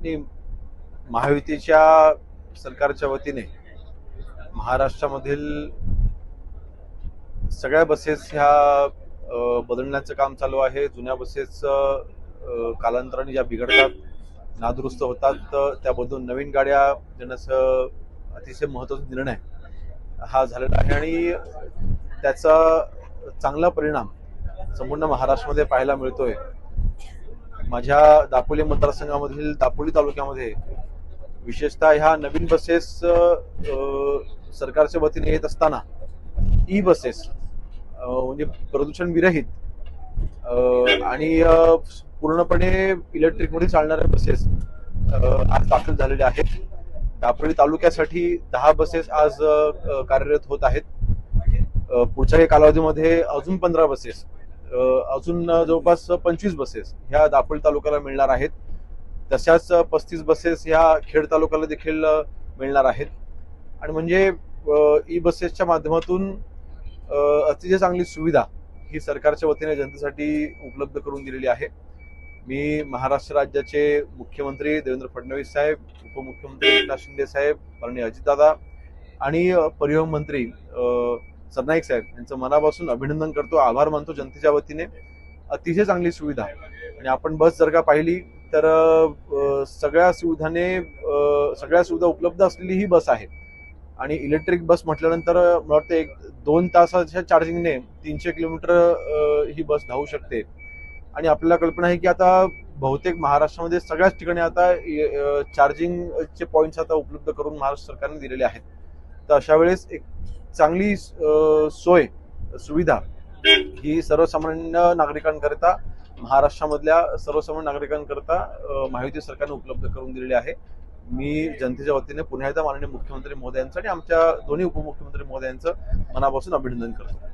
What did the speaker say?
आणि महायुतीच्या सरकारच्या वतीने महाराष्ट्रामधील सगळ्या बसेस ह्या बदलण्याचं काम चालू आहे. जुन्या बसेस कालांतराने ज्या बिघडतात नादुरुस्त होतात तर त्या बदलून नवीन गाड्या देण्याचं अतिशय महत्त्वाचा निर्णय हा झालेला आहे आणि त्याचा चांगला परिणाम संपूर्ण महाराष्ट्रामध्ये पाहायला मिळतोय. माझ्या दापोली मतदारसंघामधील दापोली तालुक्यामध्ये विशेषतः ह्या नवीन बसेस सरकारच्या वतीने येत असताना ई बसेस म्हणजे प्रदूषण विरहित आणि पूर्णपणे इलेक्ट्रिकमध्ये चालणाऱ्या बसेस आज दाखल झालेल्या आहेत. दापोली तालुक्यासाठी दहा बसेस आज कार्यरत होत आहेत. पुढच्या काही कालावधीमध्ये अजून पंधरा बसेस अजून जवळपास पंचवीस बसेस ह्या दापोली तालुक्याला मिळणार आहेत. तशाच पस्तीस बसेस ह्या खेड तालुक्याला देखील मिळणार आहेत. आणि म्हणजे ई बसेसच्या माध्यमातून अतिशय चांगली सुविधा ही सरकारच्या वतीने जनतेसाठी उपलब्ध करून दिलेली आहे. मी महाराष्ट्र राज्याचे मुख्यमंत्री देवेंद्र फडणवीस साहेब उपमुख्यमंत्री एकनाथ शिंदे साहेब माननीय अजितदादा आणि परिवहन मंत्री सरनाईक साहेब यांचं मनापासून अभिनंदन करतो आभार मानतो जनतेच्या वतीने. अतिशय चांगली सुविधा आणि आपण बस जर का पाहिली तर सगळ्या सुविधाने सगळ्या सुविधा उपलब्ध असलेली ही बस आहे. आणि इलेक्ट्रिक बस म्हटल्यानंतर मला वाटतं एक दोन तासाच्या चार्जिंगने तीनशे किलोमीटर ही बस धावू शकते. आणि आपल्याला कल्पना आहे की आता बहुतेक महाराष्ट्रामध्ये सगळ्याच ठिकाणी आता चार्जिंगचे पॉईंट्स आता उपलब्ध करून महाराष्ट्र सरकारने दिलेले आहेत. तर अशा वेळेस एक चांगली सोय सुविधा ही सर्वसामान्य नागरिकांकरिता महाराष्ट्रामधल्या सर्वसामान्य नागरिकांकरिता माहिती महायुती सरकारने उपलब्ध करून दिलेली आहे. मी जनतेच्या वतीने पुन्हा एकदा माननीय मुख्यमंत्री महोदयांचं आणि आमच्या दोन्ही उपमुख्यमंत्री महोदयांचं मनापासून अभिनंदन करतो.